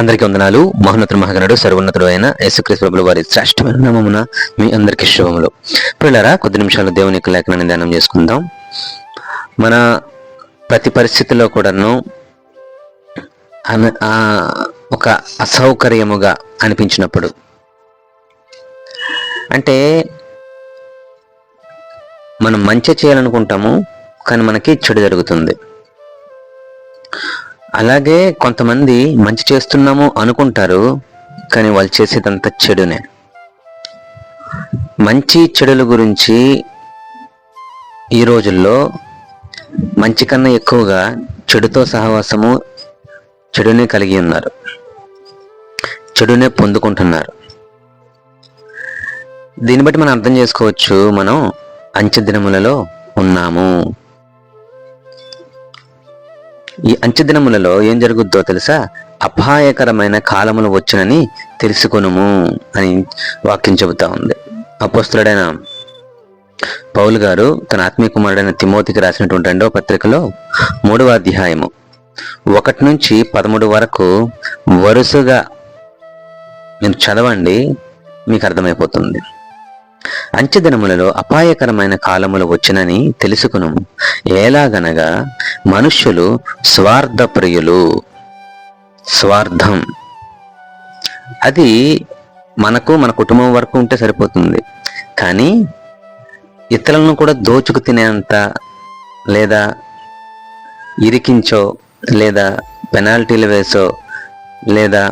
అందరికీ వందనాలు. మహోన్నతుడు మహాగణుడు సర్వోన్నతుడు అయిన యేసుక్రీస్తు ప్రభుల వారి శ్రేష్టమైన నామమున మీ అందరికీ శుభములు. పిల్లరా కొద్ది నిమిషాలు దేవుని యొక్క లేఖనాన్ని ధ్యానం చేసుకుందాం. మన ప్రతి పరిస్థితిలో కూడాను ఒక అసౌకర్యముగా అనిపించినప్పుడు అంటే మనం మంచి చేయాలనుకుంటాము కానీ మనకి చెడు జరుగుతుంది. అలాగే కొంతమంది మంచి చేస్తున్నాము అనుకుంటారు కానీ వాళ్ళు చేసేదంతా చెడునే. మంచి చెడుల గురించి ఈ రోజుల్లో మంచి కన్నా ఎక్కువగా చెడుతో సహవాసము చెడునే కలిగి ఉన్నారు. చెడునే పొందుకుంటున్నారు. దీన్ని బట్టి మనం అర్థం చేసుకోవచ్చు మనం అంచె దినములలో ఉన్నాము. ఈ అంచెదినములలో ఏం జరుగుద్దో తెలుసా? అపాయకరమైన కాలములు వచ్చునని తెలుసుకొనుము అని వాక్యం చెబుతా ఉంది. అపోస్తుడైన పౌలు గారు తన ఆత్మీయ కుమారుడైన తిమోతికి రాసినటువంటి రెండవ పత్రికలో మూడవ అధ్యాయము ఒకటి నుంచి పదమూడు వరకు వరుసగా మీరు చదవండి మీకు అర్థమైపోతుంది. అంచె దినములలో అపాయకరమైన కాలములు వచ్చునని తెలుసుకును. ఎలాగనగా మనుష్యులు స్వార్థప్రియులు. స్వార్థం. అది మనకు మన కుటుంబం వరకు ఉంటే సరిపోతుంది. కానీ ఇతరులను కూడా దోచుకు తినేంత లేదా ఇరికించో లేదా పెనాల్టీలు వేసో లేదా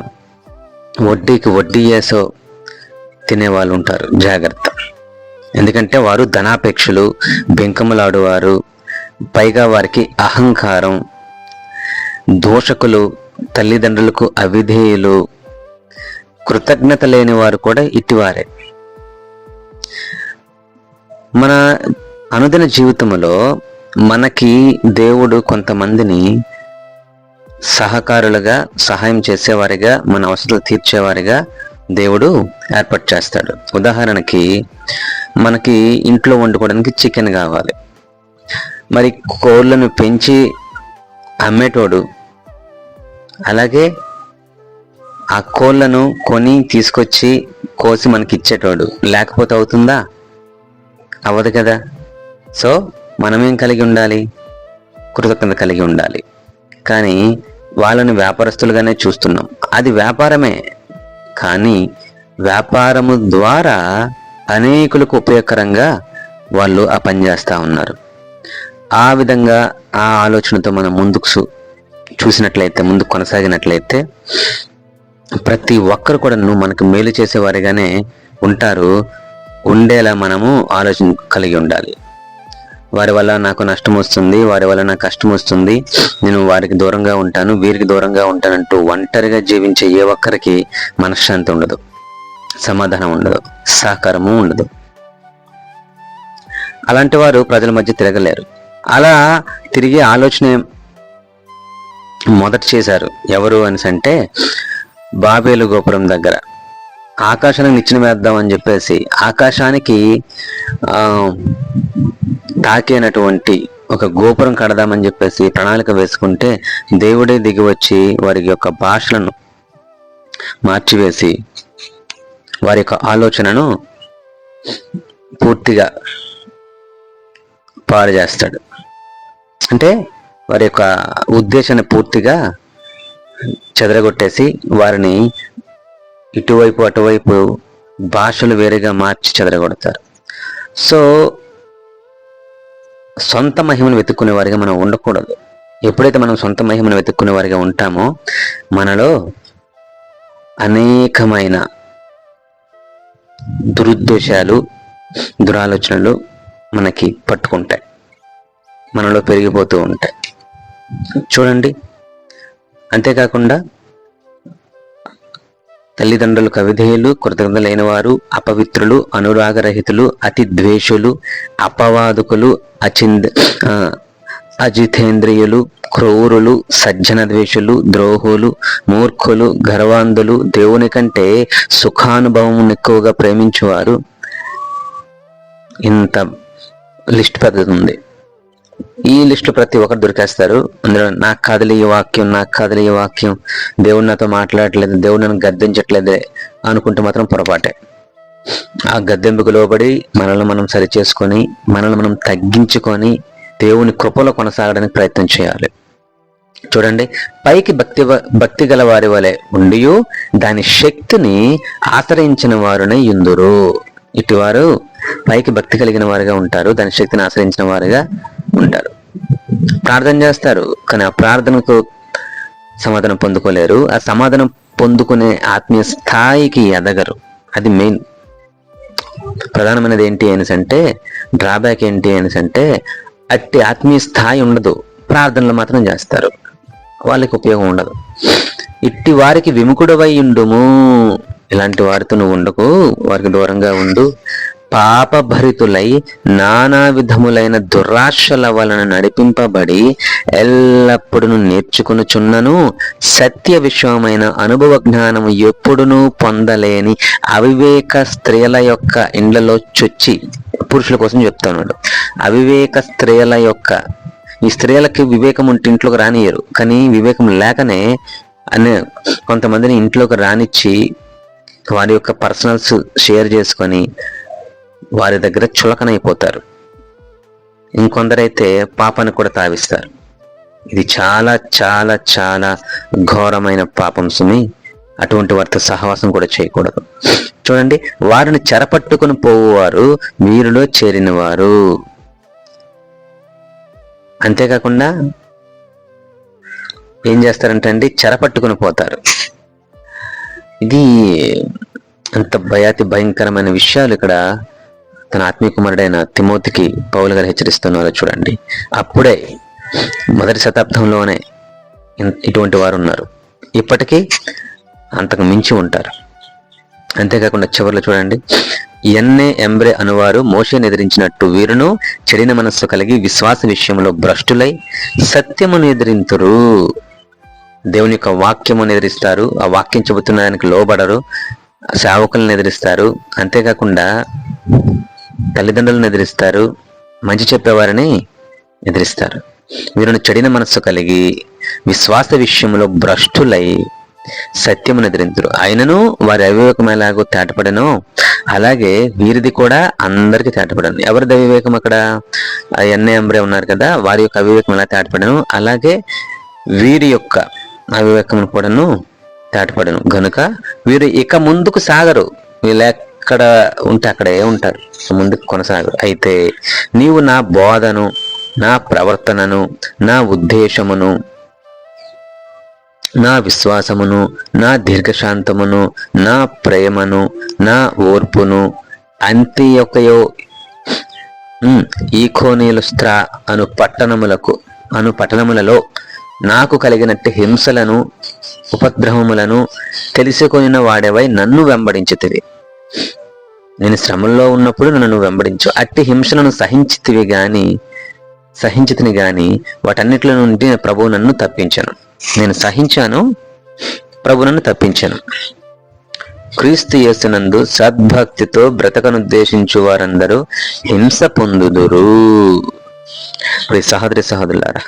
వడ్డీకి వడ్డీ వేసో తినేవాళ్ళు ఉంటారు. జాగ్రత్త. ఎందుకంటే వారు ధనాపేక్షలు బెంకములాడువారు. పైగా వారికి అహంకారం దోషకులు తల్లిదండ్రులకు అవిధేయులు. కృతజ్ఞత లేని వారు కూడా ఇటివారే. మన అనుదిన జీవితంలో మనకి దేవుడు కొంతమందిని సహకారులుగా సహాయం చేసేవారిగా మన అవసరాలు తీర్చేవారిగా దేవుడు ఏర్పాటు చేస్తాడు. ఉదాహరణకి మనకి ఇంట్లో వండుకోవడానికి చికెన్ కావాలి. మరి కోళ్ళను పెంచి అమ్మేటోడు అలాగే ఆ కోళ్ళను కొని తీసుకొచ్చి కోసి మనకి ఇచ్చేటోడు లేకపోతే అవుతుందా? అవ్వదు కదా. సో మనమేం కలిగి ఉండాలి? కృతజ్ఞత కలిగి ఉండాలి. కానీ వాళ్ళని వ్యాపారస్తులుగానే చూస్తున్నాం. అది వ్యాపారమే. కానీ వ్యాపారము ద్వారా అనేకులకు ఉపయోగకరంగా వాళ్ళు ఆ పని చేస్తూ ఉన్నారు. ఆ విధంగా ఆ ఆలోచనతో మనం ముందుకు చూసినట్లయితే ముందుకు కొనసాగినట్లయితే ప్రతి ఒక్కరు కూడా మనకు మేలు చేసేవారిగానే ఉంటారు. ఉండేలా మనము ఆలోచన కలిగి ఉండాలి. వారి వల్ల నాకు నష్టం వస్తుంది వారి వల్ల నాకు కష్టం వస్తుంది నేను వారికి దూరంగా ఉంటాను వీరికి దూరంగా ఉంటానంటూ ఒంటరిగా జీవించే ఏ ఒక్కరికి మనశ్శాంతి ఉండదు. సమాధానం ఉండదు సహకారము ఉండదు. అలాంటి వారు ప్రజల మధ్య తిరగలేరు. అలా తిరిగే ఆలోచన మొదట చేశారు. ఎవరు అని అంటే బాబేలు గోపురం దగ్గర. ఆకాశానికి నిచ్చిన వేద్దాం అని చెప్పేసి ఆకాశానికి తాకేనటువంటి ఒక గోపురం కడదామని చెప్పేసి ప్రణాళిక వేసుకుంటే దేవుడే దిగి వచ్చి వారి యొక్క భాషలను మార్చివేసి వారి యొక్క ఆలోచనను పూర్తిగా పాడు చేస్తాడు అంటే వారి యొక్క ఉద్దేశాన్ని పూర్తిగా చెదరగొట్టేసి వారిని ఇటువైపు అటువైపు భాషలు వేరేగా మార్చి చెదరగొడతారు. సో సొంత మహిమను వెతుక్కునే వారిగా మనం ఉండకూడదు. ఎప్పుడైతే మనం సొంత మహిమను వెతుక్కునే వారిగా ఉంటామో మనలో అనేకమైన దురుద్దేశాలు దురాలోచనలు మనకి పట్టుకుంటాయి. మనలో పెరిగిపోతూ ఉంటాయి. చూడండి. అంతేకాకుండా తల్లిదండ్రులు కవిధేయులు కృతజ్ఞత వారు అపవిత్రులు అనురాగరహితులు అతి ద్వేషులు అపవాదుకులు అచింద అజితేంద్రియులు క్రూరులు సజ్జన ద్వేషులు ద్రోహులు మూర్ఖులు గర్వాంధులు దేవుని కంటే సుఖానుభవం ఎక్కువగా ప్రేమించేవారు. ఇంత లిస్ట్ పెద్దది ఉంది. ఈ లిస్టు ప్రతి ఒక్కరు దొరికేస్తారు. అందులో నాకు కాదలి ఈ వాక్యం నాకు కాదలి ఈ వాక్యం దేవుడు నాతో మాట్లాడట్లేదు దేవుడు నన్ను గద్దించట్లేదే అనుకుంటే మాత్రం పొరపాటే. ఆ గద్దెంపుకు లోబడి మనల్ని మనం సరిచేసుకొని మనల్ని మనం తగ్గించుకొని దేవుని కృపలో కొనసాగడానికి ప్రయత్నం చేయాలి. చూడండి పైకి భక్తి భక్తి గల వారి వలె ఉండి దాని శక్తిని ఆశ్రయించిన వారునే ఇందురు. ఇటువారు పైకి భక్తి కలిగిన వారుగా ఉంటారు దాని శక్తిని ఆశ్రయించిన వారుగా ఉంటారు. ప్రార్థన చేస్తారు కానీ ఆ ప్రార్థనకు సమాధానం పొందుకోలేరు. ఆ సమాధానం పొందుకునే ఆత్మీయ స్థాయికి ఎదగరు. అది మెయిన్. ప్రధానమైనది ఏంటి అనేసి అంటే డ్రాబ్యాక్ ఏంటి అనేసి అంటే అట్టి ఆత్మీయ స్థాయి ఉండదు. ప్రార్థనలు మాత్రం చేస్తారు. వాళ్ళకి ఉపయోగం ఉండదు. ఇట్టి వారికి విముకుడవై ఉండుము. ఇలాంటి వారితో నువ్వు ఉండకు. వారికి దూరంగా ఉండు. పాపభరితులై నానా విధములైన దురాశల వలన నడిపింపబడి ఎల్లప్పుడూ నేర్చుకునుచున్నను. సత్య విషయమైన అనుభవ జ్ఞానము ఎప్పుడునూ పొందలేని అవివేక స్త్రీల యొక్క ఇండ్లలో చొచ్చి పురుషుల కోసం చెప్తున్నాడు అవివేక స్త్రీల యొక్క ఈ స్త్రీలకి వివేకం ఉంటే ఇంట్లోకి రానియరు కానీ వివేకం లేకనే అనే కొంతమందిని ఇంట్లోకి రానిచ్చి వారి యొక్క పర్సనల్స్ షేర్ చేసుకొని వారి దగ్గర చులకనైపోతారు. ఇంకొందరైతే పాపాన్ని కూడా తావిస్తారు. ఇది చాలా చాలా చాలా ఘోరమైన పాపం సుమి. అటువంటి వారితో సహవాసం కూడా చేయకూడదు. చూడండి వారిని చెరపట్టుకుని పోవువారు వీరిలో చేరినవారు. అంతేకాకుండా ఏం చేస్తారంటే అండి చెరపట్టుకుని పోతారు. ఇది అంత భయాతి భయంకరమైన విషయాలు ఇక్కడ తన ఆత్మీయ కుమారుడైన తిమోతికి పౌలు గారు హెచ్చరిస్తున్నారో చూడండి. అప్పుడే మొదటి శతాబ్దంలోనే ఇటువంటి వారు ఉన్నారు. ఇప్పటికీ అంతకు మించి ఉంటారు. అంతేకాకుండా చివరిలో చూడండి. ఎన్నే ఎంబ్రే అనువారు మోషేని ఎదిరించినట్టు వీరును చెడిన మనస్సు కలిగి విశ్వాస విషయంలో భ్రష్టులై సత్యమును ఎదిరింతురు. దేవుని యొక్క వాక్యమును ఎదిరిస్తారు. ఆ వాక్యం చెబుతున్న దానికి లోబడరు. సేవకులను ఎదిరిస్తారు. అంతేకాకుండా తల్లిదండ్రులను ఎదిరిస్తారు మంచి చెప్పేవారిని ఎదిరిస్తారు. వీరిని చెడిన మనస్సు కలిగి విశ్వాస విషయంలో భ్రష్టులై సత్యమును ఎదిరించరు ఆయనను వారి అవివేకం ఎలాగో తేటపడను అలాగే వీరిది కూడా అందరికీ తేటపడను. ఎవరిది అవివేకం అక్కడ? ఎన్ఏ అంబ్రే ఉన్నారు కదా వారి యొక్క అవివేకం ఎలా తేటపడను? అలాగే వీరి యొక్క అవివేకం కూడాను తేటపడను. గనుక వీరు ఇక ముందుకు సాగరు. వీళ్ళ ఎక్కడ ఉంటే అక్కడే ఉంటారు. ముందుకు కొనసాగరు అయితే నీవు నా బోధను నా ప్రవర్తనను నా ఉద్దేశమును నా విశ్వాసమును నా దీర్ఘశాంతమును నా ప్రేమను నా ఓర్పును అంత్యొకయో ఈకోనీలుస్త్రా అను పట్టణములకు అను పట్టణములలో నాకు కలిగినట్టు హింసలను ఉపద్రవములను తెలుసుకొనిన వాడేవై నన్ను వెంబడించితివి. నేను శ్రమంలో ఉన్నప్పుడు నన్ను వెంబడించు. అట్టి హింసలను సహించితివి గాని సహించితిని గాని వాటన్నిటిలో నుండి ప్రభువు నన్ను తప్పించాను. నేను సహించాను ప్రభు నన్ను తప్పించాను. క్రీస్తు యేసునందు సద్భక్తితో బ్రతకనుద్దేశించు వారందరూ హింస పొందుదురు. ఇప్పుడు సహోదరి సహోదరులారా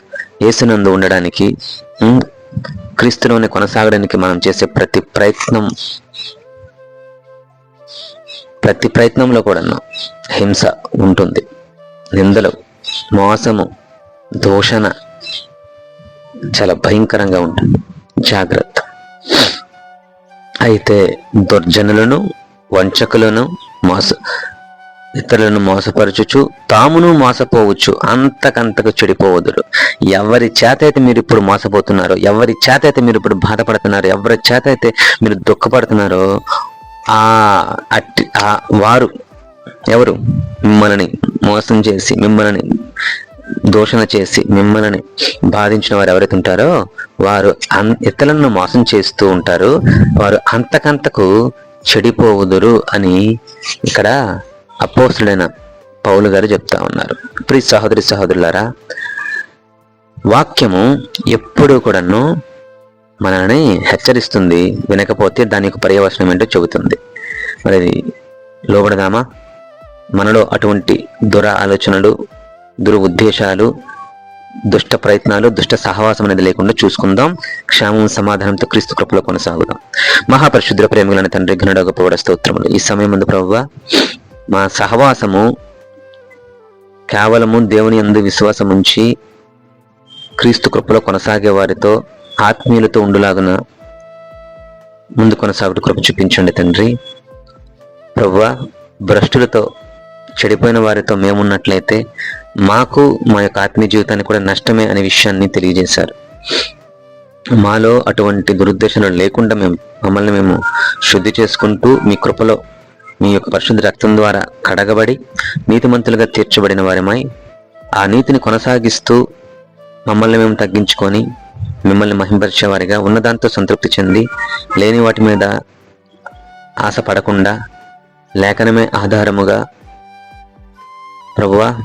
యేసునందు ఉండడానికి క్రీస్తులోనే కొనసాగడానికి మనం చేసే ప్రతి ప్రయత్నం ప్రతి ప్రయత్నంలో కూడా హింస ఉంటుంది. నిందలు మోసము దూషణ చాలా భయంకరంగా ఉంటుంది. జాగ్రత్త. అయితే దుర్జనులను వంచకులను మోస ఇతరులను మోసపరచుచు తామును మోసపోవచ్చు అంతకంతకు చెడిపోవదురు. ఎవరి చేత అయితే మీరు ఇప్పుడు మోసపోతున్నారో ఎవరి చేత అయితే మీరు ఇప్పుడు బాధపడుతున్నారో ఎవరి చేత అయితే మీరు దుఃఖపడుతున్నారో ఆ అట్టి ఆ వారు ఎవరు? మిమ్మల్ని మోసం చేసి మిమ్మల్ని దూషణ చేసి మిమ్మల్ని బాధించిన వారు ఎవరైతే ఉంటారో వారు అన్ ఇతరులను మోసం చేస్తూ ఉంటారు. వారు అంతకంతకు చెడిపోవుదురు అని ఇక్కడ అపోసుడైన పౌలు గారు చెప్తా ఉన్నారు. ప్రి సహోదరి సహోదరులారా వాక్యము ఎప్పుడూ కూడాను మనల్ని హెచ్చరిస్తుంది వినకపోతే దానికి పర్యవసనం ఏంటో చెబుతుంది. మరి లోబడదామా? మనలో అటువంటి దుర ఆలోచనలు దురుద్దేశాలు దుష్ట ప్రయత్నాలు దుష్ట సహవాసం అనేది లేకుండా చూసుకుందాం. క్షేమం సమాధానంతో క్రీస్తు కృపలో కొనసాగుదాం. మహాపరిశుద్ర ప్రేమికులైన తండ్రి ఘనుడ గొప్పవాడ స్తోత్రములు. ఈ సమయం ముందు ప్రభువ మా సహవాసము కేవలము దేవుని అందు విశ్వాసం ఉంచి క్రీస్తు కృపలో కొనసాగే వారితో ఆత్మీయులతో ఉండులాగున ముందు కొనసాగుతూ కృప చూపించండి తండ్రి. ప్రవ్వా భ్రష్టులతో చెడిపోయిన వారితో మేమున్నట్లయితే మాకు మా యొక్క ఆత్మీయ జీవితానికి కూడా నష్టమే అనే విషయాన్ని తెలియజేశారు. మాలో అటువంటి దురుద్దేశాలు లేకుండా మేము మమ్మల్ని మేము శుద్ధి చేసుకుంటూ మీ కృపలో మీ యొక్క పరిశుద్ధ రక్తం ద్వారా కడగబడి నీతిమంతులుగా తీర్చబడిన వారిమై ఆ నీతిని కొనసాగిస్తూ మమ్మల్ని మేము తగ్గించుకొని మిమ్మల్ని మహింపరిచేవారిగా ఉన్నదాంతో సంతృప్తి చెంది లేని వాటి మీద ఆశ పడకుండా లేఖనమే ఆధారముగా ప్రభువ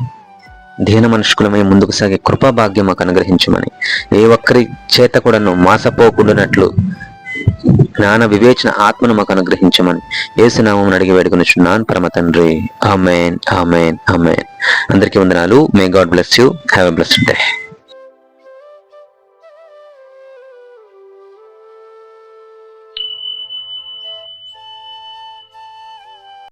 దీన మనుష్కులమై ముందుకు సాగే కృపాభాగ్యం మాకు అనుగ్రహించమని. ఏ ఒక్కరి చేత కూడాను మాసపోకుండానట్లు జ్ఞాన వివేచన ఆత్మను మాకు అనుగ్రహించమని. ఏసునామం అడిగి వేడుకొనిచున్నాను పరమ తండ్రి. Amen amen amen. అందరికీ వందనాలు. May God bless you have a blessed day